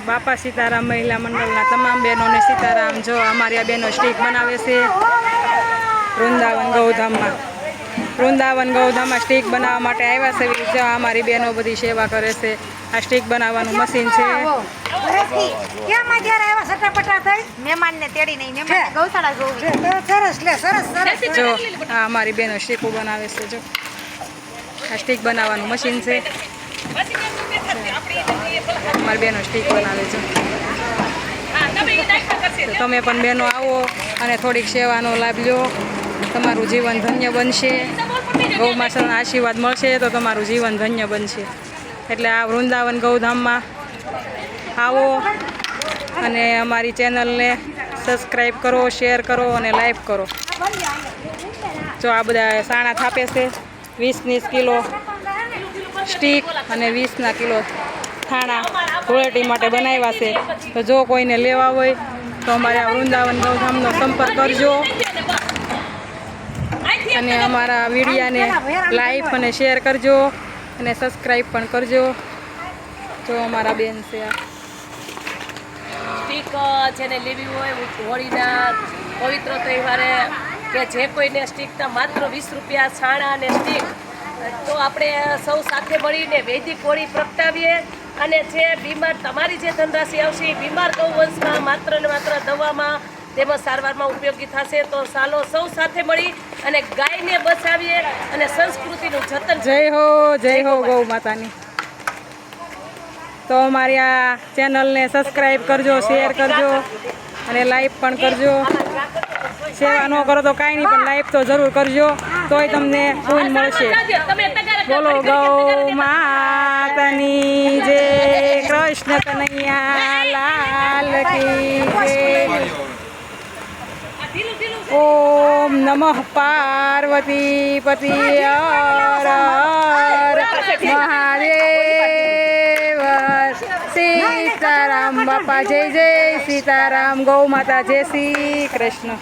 બાપા સીતારામ મહિલા મંડળના તમામ બહેનોને સીતારામ જો અમારી આ બહેનો સ્ટીક બનાવે છે. વૃંદાવન ગૌધામમાં. વૃંદાવન ગૌધામમાં સ્ટીક બનાવવા માટે આવ્યા છે જો અમારી બહેનો બધી સેવા કરે છે. આ સ્ટીક બનાવવાનું મશીન છે. જો આ અમારી બહેનો સ્ટીકો બનાવે છે જો. આ સ્ટીક બનાવવાનું મશીન છે. અમારી બહેનો સ્ટીક બનાવે છે. તો તમે પણ બહેનો આવો અને થોડીક સેવાનો લાભ લો. તમારું જીવન ધન્ય બનશે. ગૌ માતાના આશીર્વાદ મળશે તો તમારું જીવન ધન્ય બનશે. એટલે આ વૃંદાવન ગૌધામમાં આવો અને અમારી ચેનલને સબસ્ક્રાઈબ કરો, શેર કરો અને લાઈક કરો. જો આ બધા સાણા થાપે છે વીસ કિલો સ્ટીક અને વીસના કિલો થાણા ધૂળેટી માટે બનાવ્યા છે. તો જો કોઈને લેવા હોય, તો અમારે આ વૃંદાવન ગૌધામનો સંપર્ક કરજો. અને અમારા વિડીયાને લાઈક અને શેર કરજો અને સબસ્ક્રાઈબ પણ કરજો. જો અમારા બેન છે આ. જેને લેવી હોય હોળીના પવિત્ર તહેવારે કે જે કોઈને સ્ટીકના માત્ર વીસ રૂપિયા છાણા અને સ્ટીક, તો આપણે સૌ સાથે મળીને વૈદિક હોળી પ્રગટાવીએ. અને જે બીમાર તમારી જે ધનરાશિ આવશે એ બીમાર ગૌવંશમાં માત્ર ને માત્ર દવામાં તેમજ સારવારમાં ઉપયોગી થશે. તો સાલો સૌ સાથે મળી અને ગાયને બચાવીએ અને સંસ્કૃતિનું જતન જય હો જય હો ગૌ માતાની. તો અમારી આ ચેનલને સબસ્ક્રાઈબ કરજો શેર કરજો અને લાઈક પણ કરજો. સેવા ન કરો તો કાંઈ નહીં પણ લાઈક તો જરૂર કરજો. તોય તમને પૂન મળશે. બોલો ગૌ માતાની. કૃષ્ણ કનૈયા લાલ ઓમ નમઃ પાર્વતી પતિ મહાદેવ. સીતારામ બાપા, જય જય સીતારામ. ગૌ માતા, જય શ્રી કૃષ્ણ.